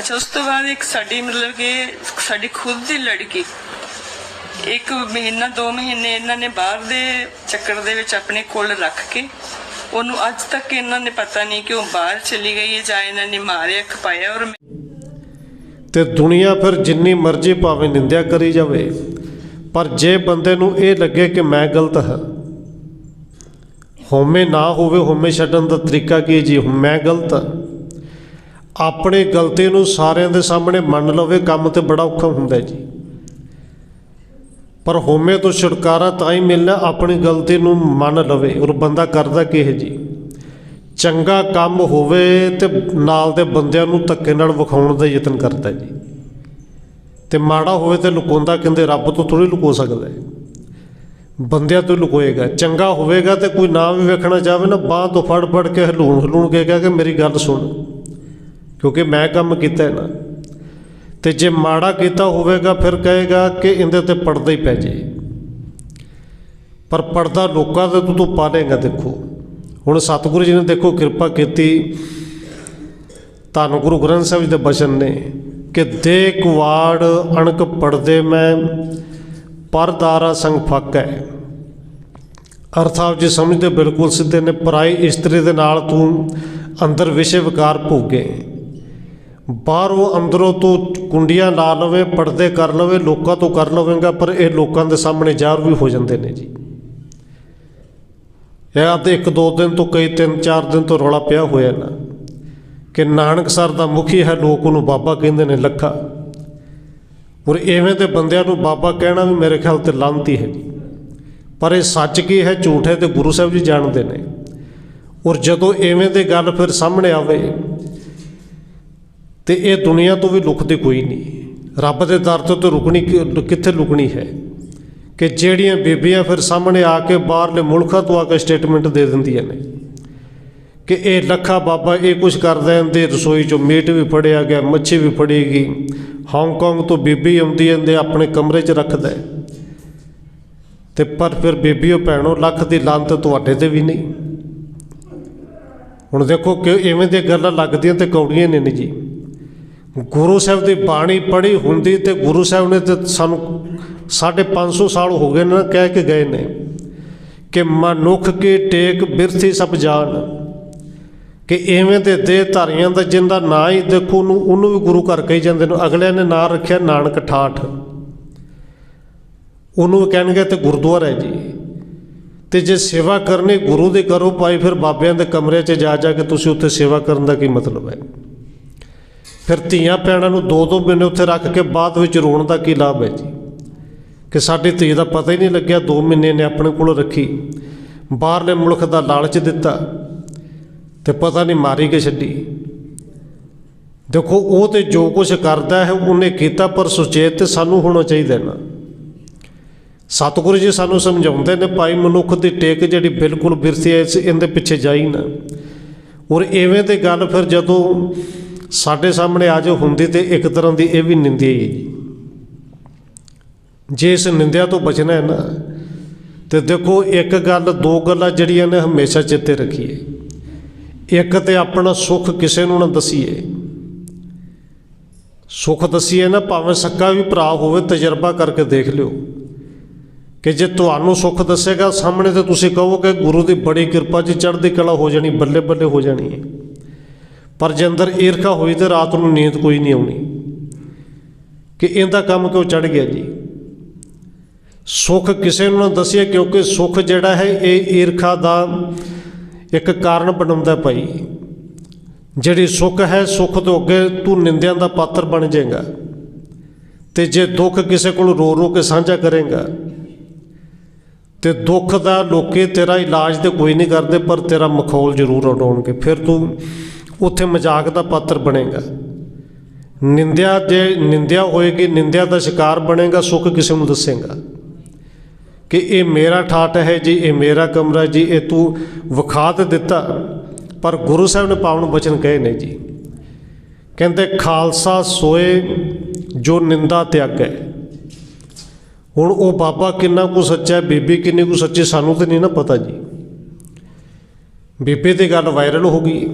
ਅੱਛਾ, ਉਸ ਤੋਂ ਬਾਅਦ ਇੱਕ ਸਾਡੀ ਮਤਲਬ ਕਿ ਸਾਡੀ ਖੁਦ ਦੀ ਲੜਕੀ, ਇੱਕ ਮਹੀਨਾ, ਦੋ ਮਹੀਨੇ ਇਹਨਾਂ ਨੇ ਬਾਹਰ ਦੇ ਚੱਕਰ ਦੇ ਵਿੱਚ ਆਪਣੇ ਕੋਲ ਰੱਖ ਕੇ ਉਹਨੂੰ ਅੱਜ ਤੱਕ ਇਹਨਾਂ ਨੇ ਪਤਾ ਨਹੀਂ ਕਿ ਉਹ ਬਾਹਰ ਚਲੀ ਗਈ ਹੈ ਜਾਂ ਇਹਨਾਂ ਨੇ ਮਾਰਿਆ, ਖਪਾਇਆ ਔਰ ਤੇ ਦੁਨੀਆ ਫਿਰ ਜਿੰਨੀ ਮਰਜ਼ੀ ਭਾਵੇਂ ਨਿੰਦਿਆ ਕਰੀ ਜਾਵੇ, ਪਰ ਜੇ ਬੰਦੇ ਨੂੰ ਇਹ ਲੱਗੇ ਕਿ ਮੈਂ ਗਲਤ ਹਾਂ, ਹਉਮੈ ਨਾ ਹੋਵੇ, ਹਉਮੈ ਛੱਡਣ ਦਾ ਤਰੀਕਾ ਕੀ ਜੀ? ਮੈਂ ਗਲਤ ਹਾਂ। ਆਪਣੀ ਗਲਤੀ ਨੂੰ ਸਾਰਿਆਂ ਦੇ ਸਾਹਮਣੇ ਮੰਨ ਲਵੇ, ਕੰਮ ਤੇ ਬੜਾ ਔਖਾ ਹੁੰਦਾ ਜੀ। ਪਰ ਹਉਮੈ ਤੋਂ ਛੁਟਕਾਰਾ ਤਾਂ ਹੀ ਮਿਲਣਾ, ਆਪਣੀ ਗਲਤੀ ਨੂੰ ਮੰਨ ਲਵੇ ਔਰ ਬੰਦਾ ਕਰਦਾ ਕੀ ਜੀ। ਚੰਗਾ ਕੰਮ ਹੋਵੇ ਤੇ ਨਾਲ ਦੇ ਬੰਦਿਆਂ ਨੂੰ ਧੱਕੇ ਨਾਲ ਵਿਖਾਉਣ ਦਾ ਯਤਨ ਕਰਦਾ ਜੀ। ਤੇ ਮਾੜਾ ਹੋਵੇ ਤੇ ਲੁਕਾਉਂਦਾ ਕਹਿੰਦੇ ਰੱਬ ਤੋਂ ਥੋੜੀ ਲੁਕੋ ਸਕਦਾ ਹੈ। ਬੰਦਿਆਂ ਤੋਂ ਲੁਕੋਏਗਾ। ਚੰਗਾ ਹੋਵੇਗਾ ਤੇ ਕੋਈ ਨਾ ਵੀ ਵੇਖਣਾ ਚਾਹਵੇ ਨਾ, ਬਾਹ ਤੋਂ ਫੜ ਫੜ ਕੇ ਹਲੂਣ ਹਲੂਣ ਕੇ ਕਹੇ ਕਿ ਮੇਰੀ ਗੱਲ ਸੁਣ। ਕਿਉਂਕਿ ਮੈਂ ਕੰਮ ਕੀਤਾ ਹੈ ਨਾ। ਤੇ ਜੇ ਮਾੜਾ ਕੀਤਾ ਹੋਵੇਗਾ, ਫਿਰ ਕਹੇਗਾ ਕਿ ਇਹਦੇ ਤੇ ਪਰਦਾ ਹੀ ਪੈ ਜੇ। ਪਰ ਪਰਦਾ ਲੋਕਾਂ ਦੇ ਤੂੰ ਤੂੰ ਪਾਲੇਗਾ ਦੇਖੋ। ਹੁਣ ਸਤਿਗੁਰੂ ਜੀ ਨੇ ਦੇਖੋ ਕਿਰਪਾ ਕੀਤੀ। ਧੰਨ ਗੁਰੂ ਗ੍ਰੰਥ ਸਾਹਿਬ ਜੀ ਦੇ ਬਚਨ ਨੇ ਕਿ ਦੇ ਕੁਵਾੜ ਅਣਕ ਪੜਦੇ ਮੈਂ ਪਰਦਾਰਾ ਸੰਗ ਫੱਕ। ਫੱਕੈ ਅਰਥਾਤ ਜੀ ਸਮਝਦੇ ਬਿਲਕੁਲ ਸਿੱਧੇ ਨੇ, ਪਰਾਈ ਇਸਤਰੀ ਦੇ ਨਾਲ ਤੂੰ ਅੰਦਰ ਵਿਸ਼ੇ ਵਿਕਾਰ ਭੋਗੇ। ਬਾਹਰੋਂ ਅੰਦਰੋਂ ਤੋਂ ਕੁੰਡੀਆਂ ਲਾ ਲਵੇ, ਪਰਦੇ ਕਰ ਲਵੇ, ਲੋਕਾਂ ਤੋਂ ਕਰ ਲਵੇਗਾ, ਪਰ ਇਹ ਲੋਕਾਂ ਦੇ ਸਾਹਮਣੇ ਜ਼ਾਹਰ ਵੀ ਹੋ ਜਾਂਦੇ ਨੇ ਜੀ। ਇਹ ਆ ਇੱਕ ਦੋ ਦਿਨ ਤੋਂ ਕਈ ਤਿੰਨ ਚਾਰ ਦਿਨ ਤੋਂ ਰੌਲਾ ਪਿਆ ਹੋਇਆ ਨਾ, ਕਿ ਨਾਨਕ ਸਰ ਦਾ ਮੁਖੀ ਹੈ ਲੋਕ ਉਹਨੂੰ ਬਾਬਾ ਕਹਿੰਦੇ ਨੇ ਲੱਖਾ। ਔਰ ਐਵੇਂ ਦੇ ਬੰਦਿਆਂ ਨੂੰ ਬਾਬਾ ਕਹਿਣਾ ਵੀ ਮੇਰੇ ਖਿਆਲ ਤੇ ਲਾਂਤੀ ਹੈ ਪਰ ਇਹ ਸੱਚ ਕੀ ਹੈ, ਝੂਠ ਹੈ ਤੇ ਗੁਰੂ ਸਾਹਿਬ ਜੀ ਜਾਣਦੇ ਨੇ। ਔਰ ਜਦੋਂ ਐਵੇਂ ਦੇ ਗੱਲ ਫਿਰ ਸਾਹਮਣੇ ਆਵੇ ਤੇ ਇਹ ਦੁਨੀਆ ਤੋਂ ਵੀ ਲੁਕਦੀ ਕੋਈ ਨਹੀਂ। ਰੱਬ ਦੇ ਦਰ ਤੋਂ ਤੇ ਰੁਕਣੀ ਕਿ- ਕਿੱਥੇ ਲੁਕਣੀ ਹੈ? ਕਿ ਜਿਹੜੀਆਂ ਬੀਬੀਆਂ ਫਿਰ ਸਾਹਮਣੇ ਆ ਕੇ ਬਾਹਰਲੇ ਮੁਲਕਾਂ ਤੋਂ ਆ ਕੇ ਸਟੇਟਮੈਂਟ ਦੇ ਦਿੰਦੀਆਂ ਨੇ। ਕਿ ਇਹ ਲੱਖਾ ਬਾਬਾ ਇਹ ਕੁਝ ਕਰਦਾ ਇਹਦੇ ਰਸੋਈ ਚੋਂ ਮੀਟ ਵੀ ਫੜਿਆ ਗਿਆ, ਮੱਛੀ ਵੀ ਫੜੀ ਗਈ। ਹਾਂਗਕਾਂਗ ਤੋਂ ਬੀਬੀ ਆਉਂਦੀ ਹੈ ਇਹਦੇ ਆਪਣੇ ਕਮਰੇ 'ਚ ਰੱਖਦਾ ਹੈ। ਤੇ ਪਰ ਫਿਰ ਬੀਬੀਓ ਭੈਣੋ, ਲੱਖ ਦੀ ਲੰਤ ਤੁਹਾਡੇ ਤੇ ਵੀ ਨਹੀਂ। ਹੁਣ ਦੇਖੋ ਕਿ ਐਵੇਂ ਦੀਆਂ ਗੱਲਾਂ ਲੱਗਦੀਆਂ ਤੇ ਕੌੜੀਆਂ ਨੇ ਨਹੀਂ ਜੀ ਗੁਰੂ ਸਾਹਿਬ ਦੀ ਬਾਣੀ ਪੜ੍ਹੀ ਹੁੰਦੀ ਤੇ ਗੁਰੂ ਸਾਹਿਬ ਨੇ ਤੇ ਸਾਨੂੰ ਸਾਢੇ ਪੰਜ ਸੌ ਸਾਲ ਹੋ ਗਏ ਨੇ ਕਹਿ ਕੇ ਗਏ ਨੇ ਕਿ ਮਨੁੱਖ ਕੀ ਟੇਕ ਬਿਰਥੀ ਸਭ ਜਾਣ ਕਿ ਐਵੇਂ ਦੇ ਦੇਹ ਧਾਰੀਆਂ ਦਾ ਜਿੰਦਾ ਨਾਂ ਹੀ ਦੇਖੋ ਉਹਨੂੰ ਉਹਨੂੰ ਵੀ ਗੁਰੂ ਘਰ ਕਹੀ ਜਾਂਦੇ ਨੇ, ਅਗਲਿਆਂ ਨੇ ਨਾਂ ਰੱਖਿਆ ਨਾਨਕ ਠਾਠ। ਉਹਨੂੰ ਵੀ ਕਹਿਣਗੇ ਤੇ ਗੁਰਦੁਆਰਾ ਹੈ ਜੀ। ਤੇ ਜੇ ਸੇਵਾ ਕਰਨੀ ਗੁਰੂ ਦੀ ਕਰੋ, ਭਾਈ ਫਿਰ ਬਾਬਿਆਂ ਦੇ ਕਮਰੇ 'ਚ ਜਾ ਜਾ ਕੇ ਤੁਸੀਂ ਉੱਥੇ ਸੇਵਾ ਕਰਨ ਦਾ ਕੀ ਮਤਲਬ ਹੈ? ਫਿਰ ਧੀਆਂ ਭੈਣਾਂ ਨੂੰ ਦੋ ਦੋ ਮਹੀਨੇ ਉੱਥੇ ਰੱਖ ਕੇ ਬਾਅਦ ਵਿੱਚ ਰੋਣ ਦਾ ਕੀ ਲਾਭ ਹੈ ਜੀ? ਕਿ ਸਾਡੀ ਧੀ ਦਾ ਪਤਾ ਹੀ ਨਹੀਂ ਲੱਗਿਆ, ਦੋ ਮਹੀਨੇ ਨੇ ਆਪਣੇ ਕੋਲ ਰੱਖੀ। ਬਾਹਰਲੇ ਮੁਲਕ ਦਾ ਲਾਲਚ ਦਿੱਤਾ ਤੇ ਪਤਾ ਨਹੀਂ ਮਾਰੀ ਕੇ ਛੱਡੀ। ਦੇਖੋ, ਉਹ ਤੇ ਜੋ ਕੁਝ ਕਰਦਾ ਹੈ, ਉਹਨੇ ਕੀਤਾ ਪਰ ਸੁਚੇਤ ਤੇ ਸਾਨੂੰ ਹੋਣਾ ਚਾਹੀਦਾ ਨਾ। ਸਤਿਗੁਰੂ ਜੀ ਸਾਨੂੰ ਸਮਝਾਉਂਦੇ ਨੇ, ਭਾਈ ਮਨੁੱਖ ਦੀ ਟੇਕ ਜਿਹੜੀ ਬਿਲਕੁਲ ਬਿਰਸੀ ਹੈ ਇਸ ਇਹਦੇ ਪਿੱਛੇ ਜਾਈ ਨਾ। ਔਰ ਐਵੇਂ ਤੇ ਗੱਲ ਫਿਰ ਜਦੋਂ ਸਾਡੇ ਸਾਹਮਣੇ ਆ ਜੋ ਹੁੰਦੀ ਤੇ ਇੱਕ ਤਰ੍ਹਾਂ ਦੀ ਇਹ ਵੀ ਨਿੰਦਿਆ ਹੀ ਹੈ ਜੀ। ਜੇ ਇਸ ਨਿੰਦਿਆ ਤੋਂ ਬਚਣਾ ਹੈ ਨਾ, ਤੇ ਦੇਖੋ ਇੱਕ ਗੱਲ, ਦੋ ਗੱਲਾਂ ਜਿਹੜੀਆਂ ਨੇ ਹਮੇਸ਼ਾ ਚਿੱਤੇ ਰੱਖੀਏ। ਇੱਕ ਤੇ ਆਪਣਾ ਸੁੱਖ ਕਿਸੇ ਨੂੰ ਨਾ ਦਸੀਏ। ਸੁੱਖ ਦਸੀਏ ਨਾ, ਭਾਵੇਂ ਸੱਕਾ ਵੀ ਭਰਾ ਹੋਵੇ, ਤਜਰਬਾ ਕਰਕੇ ਦੇਖ ਲਿਓ। ਕਿ ਜੇ ਤੁਹਾਨੂੰ ਸੁੱਖ ਦੱਸੇਗਾ, ਸਾਹਮਣੇ ਤੇ ਤੁਸੀਂ ਕਹੋਗੇ, ਗੁਰੂ ਦੀ ਬੜੀ ਕਿਰਪਾ 'ਚ ਚੜ੍ਹਦੀ ਕਲਾ ਹੋ ਜਾਣੀ, ਬੱਲੇ ਬੱਲੇ ਹੋ ਜਾਣੀ ਹੈ। ਪਰ ਜੇ ਅੰਦਰ ਈਰਖਾ ਹੋਈ ਤੇ ਰਾਤ ਨੂੰ ਨੀਂਦ ਕੋਈ ਨਹੀਂ ਆਉਣੀ। ਕਿ ਇਹਦਾ ਕੰਮ ਕਿਉਂ ਚੜ ਗਿਆ ਜੀ? ਸੁੱਖ ਕਿਸੇ ਨੂੰ ਨਾ ਦੱਸਿਆ ਕਿਉਂਕਿ ਸੁੱਖ ਜਿਹੜਾ ਹੈ, ਇਹ ਈਰਖਾ ਦਾ ਇੱਕ ਕਾਰਨ ਬਣਾਉਂਦਾ ਭਾਈ। ਜਿਹੜੀ ਸੁੱਖ ਹੈ, ਸੁੱਖ ਤੋਂ ਅੱਗੇ ਤੂੰ ਨਿੰਦਿਆਂ ਦਾ ਪਾਤਰ ਬਣ ਜਾਏਗਾ। ਤੇ ਜੇ ਦੁੱਖ ਕਿਸੇ ਕੋਲ ਰੋ ਰੋ ਕੇ ਸਾਂਝਾ ਕਰੇਗਾ, ਤੇ ਦੁੱਖ ਦਾ ਲੋਕੇ ਤੇਰਾ ਇਲਾਜ ਤੇ ਕੋਈ ਨਹੀਂ ਕਰਦੇ, ਪਰ ਤੇਰਾ ਮਖੌਲ ਜ਼ਰੂਰ ਉਡਾਉਣਗੇ। ਫਿਰ ਤੂੰ ਉੱਥੇ ਮਜ਼ਾਕ ਦਾ ਪਾਤਰ ਬਣੇਗਾ। ਨਿੰਦਿਆ ਜੇ ਨਿੰਦਿਆ ਹੋਏਗੀ, ਨਿੰਦਿਆ ਦਾ ਸ਼ਿਕਾਰ ਬਣੇਗਾ, ਸੁੱਖ ਕਿਸੇ ਨੂੰ ਦੱਸੇਗਾ। ਕਿ ਇਹ ਮੇਰਾ ਠਾਟ ਹੈ ਜੀ, ਇਹ ਮੇਰਾ ਕਮਰਾ ਜੀ, ਇਹ ਤੂੰ ਵਿਖਾ ਤੇ ਦਿੱਤਾ। ਪਰ ਗੁਰੂ ਸਾਹਿਬ ਨੇ ਪਾਵਨ ਬਚਨ ਕਹੇ ਨੇ ਜੀ, ਕਹਿੰਦੇ, ਖਾਲਸਾ ਸੋਏ ਜੋ ਨਿੰਦਾ ਤਿਆਗੈ ਹੁਣ ਉਹ ਬਾਬਾ ਕਿੰਨਾ ਕੁ ਸੱਚਾ ਬੀਬੀ ਕਿੰਨੀ ਕੁ ਸੱਚੀ ਸਾਨੂੰ ਤੇ ਨਹੀਂ ਨਾ ਪਤਾ ਜੀ। ਬੀਬੀ ਦੀ ਗੱਲ ਵਾਇਰਲ ਹੋ ਗਈ।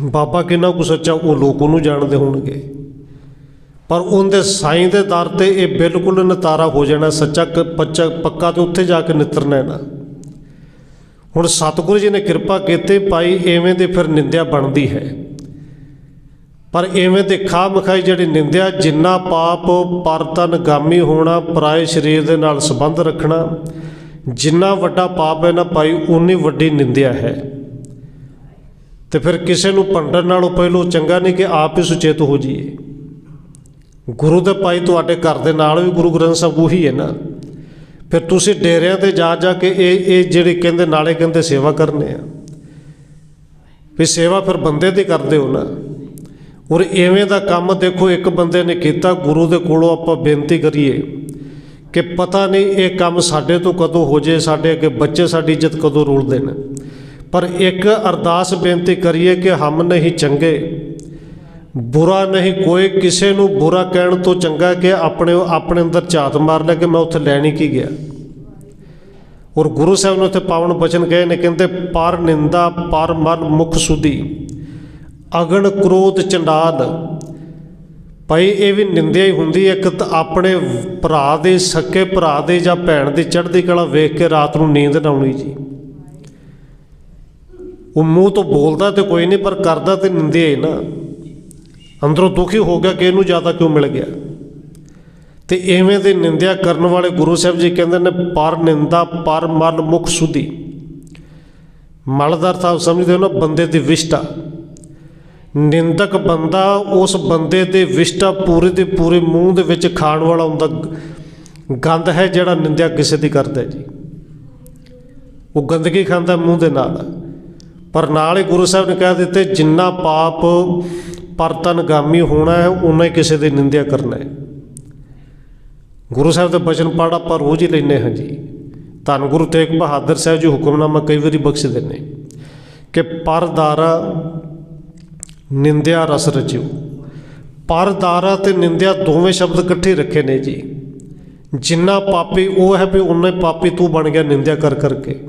ਬਾਬਾ ਕਿੰਨਾ ਕੁ ਸੱਚਾ, ਉਹ ਲੋਕ ਉਹਨੂੰ ਜਾਣਦੇ ਹੋਣਗੇ। ਪਰ ਉਹਦੇ ਸਾਈਂ ਦੇ ਦਰ ਤੇ ਇਹ ਬਿਲਕੁਲ ਨਤਾਰਾ ਹੋ ਜਾਣਾ, ਸੱਚਾ ਕ- ਪੱਚਾ, ਪੱਕਾ ਤੇ ਉੱਥੇ ਜਾ ਕੇ ਨਿਤਰਨਾ ਹੈ ਨਾ। ਹੁਣ ਸਤਿਗੁਰੂ ਜੀ ਨੇ ਕਿਰਪਾ ਕੀਤੀ ਪਾਈ ਐਵੇਂ ਦੇ ਫਿਰ ਨਿੰਦਿਆ ਬਣਦੀ ਹੈ। ਪਰ ਐਵੇਂ ਦੇ ਖਾ ਮਖਾਈ ਜਿਹੜੀ ਨਿੰਦਿਆ, ਜਿੰਨਾ ਪਾਪ, ਪਰਤਨ, ਗਾਮੀ ਹੋਣਾ, ਪਰਾਏ ਸਰੀਰ ਦੇ ਨਾਲ ਸੰਬੰਧ ਰੱਖਣਾ, ਜਿੰਨਾ ਵੱਡਾ ਪਾਪ ਹੈ ਨਾ ਭਾਈ ਉਨੀ ਵੱਡੀ ਨਿੰਦਿਆ ਹੈ। ਤੇ ਫਿਰ ਕਿਸੇ ਨੂੰ ਭੰਡਣ ਨਾਲੋਂ ਪਹਿਲੋਂ ਚੰਗਾ ਨਹੀਂ ਕਿ ਆਪ ਹੀ ਸੁਚੇਤ ਹੋ ਜਾਈਏ। ਗੁਰੂ ਦੇ ਭਾਈ ਤੁਹਾਡੇ ਘਰ ਦੇ ਨਾਲ ਵੀ ਗੁਰੂ ਗ੍ਰੰਥ ਸਾਹਿਬ ਉਹੀ ਹੈ ਨਾ। ਫਿਰ ਤੁਸੀਂ ਡੇਰਿਆਂ ਤੇ ਜਾ ਜਾ ਕੇ ਇਹ ਇਹ ਜਿਹੜੇ ਕਹਿੰਦੇ ਨਾਲੇ ਕਹਿੰਦੇ ਸੇਵਾ ਕਰਨੇ ਆ। ਵੀ ਸੇਵਾ ਫਿਰ ਬੰਦੇ ਦੀ ਕਰਦੇ ਹੋ ਨਾ। ਔਰ ਐਵੇਂ ਦਾ ਕੰਮ ਦੇਖੋ ਇੱਕ ਬੰਦੇ ਨੇ ਕੀਤਾ, ਗੁਰੂ ਦੇ ਕੋਲੋਂ ਆਪਾਂ ਬੇਨਤੀ ਕਰੀਏ ਕਿ ਪਤਾ ਨਹੀਂ ਇਹ ਕੰਮ ਸਾਡੇ ਤੋਂ ਕਦੋਂ ਹੋ ਜੇ ਸਾਡੇ ਅੱਗੇ ਬੱਚੇ ਸਾਡੀ ਇੱਜ਼ਤ ਕਦੋਂ ਰੋਲਦੇ ਨੇ। ਪਰ ਇੱਕ ਅਰਦਾਸ ਬੇਨਤੀ ਕਰੀਏ ਕਿ ਹਮ ਨਹੀਂ ਚੰਗੇ। ਬੁਰਾ ਨਹੀਂ, ਕੋਈ ਕਿਸੇ ਨੂੰ ਬੁਰਾ ਕਹਿਣ ਤੋਂ ਚੰਗਾ ਕਿ ਆਪਣੇ ਆਪਣੇ ਅੰਦਰ ਝਾਤ ਮਾਰ ਲੈ ਕਿ ਮੈਂ ਉੱਥੇ ਲੈਣ ਹੀ ਕੀ ਗਿਆ। ਔਰ ਗੁਰੂ ਸਾਹਿਬ ਨੇ ਉੱਥੇ ਪਾਵਨ ਬਚਨ ਕਹੇ ਨੇ, ਕਹਿੰਦੇ, ਪਰ ਨਿੰਦਾ, ਪਰ ਮਨ ਮੁਖ ਸੁਦੀ ਅਗਣ ਕ੍ਰੋਧ ਚੰਡਾਲ। ਭਾਈ, ਇਹ ਵੀ ਨਿੰਦਿਆ ਹੀ ਹੁੰਦੀ ਹੈ, ਇੱਕ ਤਾਂ ਆਪਣੇ ਭਰਾ ਦੇ, ਸਕੇ ਭਰਾ ਦੇ ਜਾਂ ਭੈਣ ਦੀ ਚੜ੍ਹਦੀ ਕਲਾ ਵੇਖ ਕੇ ਰਾਤ ਨੂੰ ਨੀਂਦ ਨਾ ਆਉਣੀ ਜੀ। ਉਹ ਮੂੰਹ ਤੋਂ ਬੋਲਦਾ ਤੇ ਕੋਈ ਨਹੀਂ, ਪਰ ਕਰਦਾ ਤੇ ਨਿੰਦਿਆ ਹੀ ਨਾ। ਅੰਦਰੋਂ ਦੁਖੀ ਹੋ ਗਿਆ ਕਿ ਇਹਨੂੰ ਜ਼ਿਆਦਾ ਕਿਉਂ ਮਿਲ ਗਿਆ? ਤੇ ਐਵੇਂ ਦੀ ਨਿੰਦਿਆ ਕਰਨ ਵਾਲੇ ਗੁਰੂ ਸਾਹਿਬ ਜੀ ਕਹਿੰਦੇ ਨੇ, ਪਰ ਨਿੰਦਾ, ਪਰ ਮਲ ਮੁਖ ਸੁਧੀ। ਮਲ ਦਾ ਅਰਥ ਆਪ ਸਮਝਦੇ ਹੋ ਨਾ, ਬੰਦੇ ਦੀ ਵਿਸ਼ਟਾ। ਨਿੰਦਕ ਬੰਦਾ ਉਸ ਬੰਦੇ ਦੇ ਵਿਸ਼ਟਾ ਪੂਰੇ ਦੇ ਪੂਰੇ ਮੂੰਹ ਦੇ ਵਿੱਚ ਖਾਣ ਵਾਲਾ ਹੁੰਦਾ ਗੰਦ ਹੈ ਜਿਹੜਾ ਨਿੰਦਿਆ ਕਿਸੇ ਦੀ ਕਰਦਾ ਜੀ। ਉਹ ਗੰਦਗੀ ਖਾਂਦਾ ਮੂੰਹ ਦੇ ਨਾਲ। ਪਰ ਨਾਲ ਹੀ ਗੁਰੂ ਸਾਹਿਬ ਨੇ ਕਹਿ ਦਿੱਤੇ, ਜਿੰਨਾ ਪਾਪ ਪਰਤਨਗਾਮੀ ਹੋਣਾ ਹੈ, ਉਨਾ ਹੀ ਕਿਸੇ ਦੀ ਨਿੰਦਿਆ ਕਰਨਾ ਹੈ। ਗੁਰੂ ਸਾਹਿਬ ਦੇ ਬਚਨ ਪੜ੍ਹ ਆਪਾਂ ਰੋਜ਼ ਹੀ ਲੈਂਦੇ ਹਾਂ ਜੀ। ਧੰਨ ਗੁਰੂ ਤੇਗ ਬਹਾਦਰ ਸਾਹਿਬ ਜੀ ਹੁਕਮਨਾਮਾ ਕਈ ਵਾਰੀ ਬਖਸ਼ ਨੇ ਕਿ ਪਰਦਾਰਾ ਨਿੰਦਿਆ ਰਸ ਰਚਿਓ। ਪਰਦਾਰਾ ਤੇ ਨਿੰਦਿਆ ਦੋਵੇਂ ਸ਼ਬਦ ਇਕੱਠੇ ਰੱਖੇ ਨੇ ਜੀ। ਜਿੰਨਾ ਪਾਪੀ ਉਹ ਹੈ ਵੀ ਉਨਾ ਹੀ ਪਾਪੀ ਤੂੰ ਬਣ ਗਿਆ ਨਿੰਦਿਆ ਕਰ ਕਰਕੇ।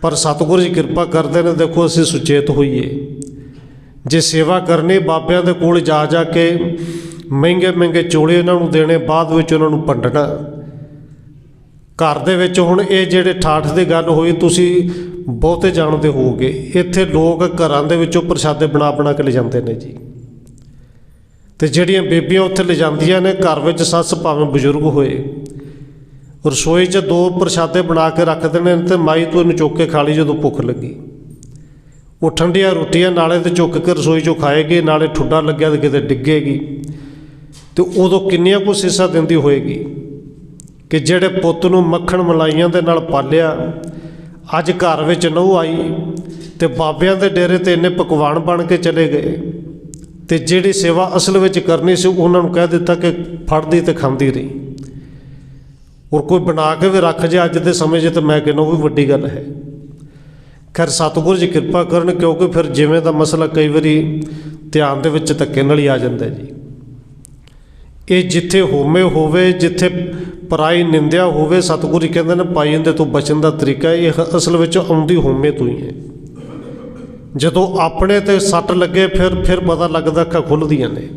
ਪਰ ਸਤਿਗੁਰੂ ਜੀ ਕਿਰਪਾ ਕਰਦੇ ਨੇ, ਦੇਖੋ ਅਸੀਂ ਸੁਚੇਤ ਹੋਈਏ। ਜੇ ਸੇਵਾ ਕਰਨੀ ਬਾਬਿਆਂ ਦੇ ਕੋਲ ਜਾ ਜਾ ਕੇ ਮਹਿੰਗੇ ਮਹਿੰਗੇ ਚੋਲੇ ਉਹਨਾਂ ਨੂੰ ਦੇਣੇ, ਬਾਅਦ ਵਿੱਚ ਉਹਨਾਂ ਨੂੰ ਭੰਡਣਾ ਘਰ ਦੇ ਵਿੱਚ ਹੁਣ ਇਹ ਜਿਹੜੇ ਠਾਠ ਦੀ ਗੱਲ ਹੋਈ, ਤੁਸੀਂ ਬਹੁਤੇ ਜਾਣਦੇ ਹੋਗੇ ਇੱਥੇ ਲੋਕ ਘਰਾਂ ਦੇ ਵਿੱਚੋਂ ਪ੍ਰਸ਼ਾਦੇ ਬਣਾ ਬਣਾ ਕੇ ਲਿਜਾਂਦੇ ਨੇ ਜੀ। ਤੇ ਜਿਹੜੀਆਂ ਬੀਬੀਆਂ ਉੱਥੇ ਲਿਜਾਂਦੀਆਂ ਨੇ, ਘਰ ਵਿੱਚ ਸੱਸ ਭਾਵੇਂ ਬਜ਼ੁਰਗ ਹੋਏ ਰਸੋਈ 'ਚ ਦੋ ਪ੍ਰਸ਼ਾਦੇ ਬਣਾ ਕੇ ਰੱਖ ਦੇਣੇ ਨੇ ਤੇ ਮਾਈ ਤੂੰ ਇਹਨੂੰ ਚੁੱਕ ਕੇ ਖਾ ਲਈ ਜਦੋਂ ਭੁੱਖ ਲੱਗੀ। ਉਹ ਠੰਡੀਆਂ ਰੋਟੀਆਂ ਨਾਲੇ ਤੇ ਚੁੱਕ ਕੇ ਰਸੋਈ 'ਚੋਂ ਖਾਏਗੀ, ਨਾਲੇ ਠੁੱਡਾ ਲੱਗਿਆ ਤੇ ਕਿਤੇ ਡਿੱਗੇਗੀ। ਤੇ ਉਦੋਂ ਕਿੰਨੀਆਂ ਕੁ ਸੀਸਾ ਦਿੰਦੀ ਹੋਏਗੀ ਕਿ ਜਿਹੜੇ ਪੁੱਤ ਨੂੰ ਮੱਖਣ ਮਲਾਈਆਂ ਦੇ ਨਾਲ ਪਾਲਿਆ, ਅੱਜ ਘਰ ਵਿੱਚ ਨਹੁੰ ਆਈ ਤੇ ਬਾਬਿਆਂ ਦੇ ਡੇਰੇ ਤੇ ਇੰਨੇ ਪਕਵਾਨ ਬਣ ਕੇ ਚਲੇ ਗਏ। ਤੇ ਜਿਹੜੀ ਸੇਵਾ ਅਸਲ ਵਿੱਚ ਕਰਨੀ ਸੀ, ਉਹਨਾਂ ਨੂੰ ਕਹਿ ਦਿੱਤਾ ਕਿ ਫੜਦੀ ਤੇ ਖਾਂਦੀ ਰਹੀ। ਔਰ ਕੋਈ ਬਣਾ ਕੇ ਵੀ ਰੱਖ ਜੇ ਅੱਜ ਦੇ ਸਮੇਂ 'ਚ ਤਾਂ ਮੈਂ ਕਹਿੰਦਾ ਉਹ ਵੀ ਵੱਡੀ ਗੱਲ ਹੈ। ਖੈਰ ਸਤਿਗੁਰੂ ਜੀ ਕਿਰਪਾ ਕਰਨ ਕਿਉਂਕਿ ਫਿਰ ਜਿਵੇਂ ਦਾ ਮਸਲਾ ਕਈ ਵਾਰੀ ਧਿਆਨ ਦੇ ਵਿੱਚ ਧੱਕੇ ਨਾਲ ਹੀ ਆ ਜਾਂਦਾ ਜੀ। ਇਹ ਜਿੱਥੇ ਹੋਮੇ ਹੋਵੇ, ਜਿੱਥੇ ਪਰਾਈ ਨਿੰਦਿਆ ਹੋਵੇ, ਸਤਿਗੁਰੂ ਜੀ ਕਹਿੰਦੇ ਨੇ ਪਾਈ ਇਹਦੇ ਤੋਂ ਬਚਣ ਦਾ ਤਰੀਕਾ ਇਹ ਅਸਲ ਵਿੱਚ ਆਉਂਦੀ ਹੋਮੇ ਤੋਂ ਹੀ ਹੈ। ਜਦੋਂ ਆਪਣੇ ਤੇ ਸੱਟ ਲੱਗੇ ਫਿਰ ਫਿਰ ਪਤਾ ਲੱਗਦਾ ਅੱਖਾਂ ਖੁੱਲਦੀਆਂ ਨੇ।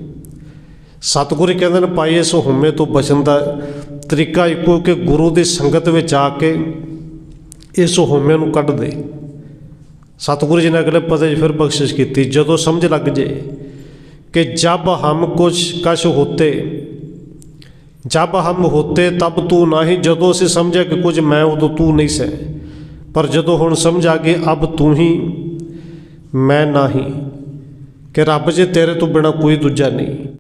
ਸਤਿਗੁਰੂ ਕਹਿੰਦੇ ਨੇ ਪਾਈ ਇਸ ਹੋਮੇ ਤੋਂ ਬਚਣ ਦਾ ਤਰੀਕਾ ਇੱਕੋ ਕਿ ਗੁਰੂ ਦੀ ਸੰਗਤ ਵਿੱਚ ਆ ਕੇ ਇਸ ਹੋਮੇ ਨੂੰ ਕੱਢ ਦੇ। ਸਤਿਗੁਰੂ ਜੀ ਨੇ ਅਗਲੇ ਪਤੇ 'ਚ ਫਿਰ ਬਖਸ਼ਿਸ਼ ਕੀਤੀ, ਜਦੋਂ ਸਮਝ ਲੱਗ ਜੇ ਕਿ ਜਬ ਹਮ ਕੁਛ ਕਸ਼ ਹੋਤੇ, ਜਬ ਹਮ ਹੋਤੇ ਤਬ ਤੂੰ ਨਹੀਂ, ਜਦੋਂ ਅਸੀਂ ਸਮਝਿਆ ਕਿ ਕੁਝ ਮੈਂ, ਉਦੋਂ ਤੂੰ ਨਹੀਂ ਸੈ ਪਰ ਜਦੋਂ ਹੁਣ ਸਮਝ ਆ ਗਈ, ਅਬ ਤੂੰ ਹੀ, ਮੈਂ ਨਹੀਂ, ਕਿ ਰੱਬ ਜੇ ਤੇਰੇ ਤੋਂ ਬਿਨਾ ਕੋਈ ਦੂਜਾ ਨਹੀਂ।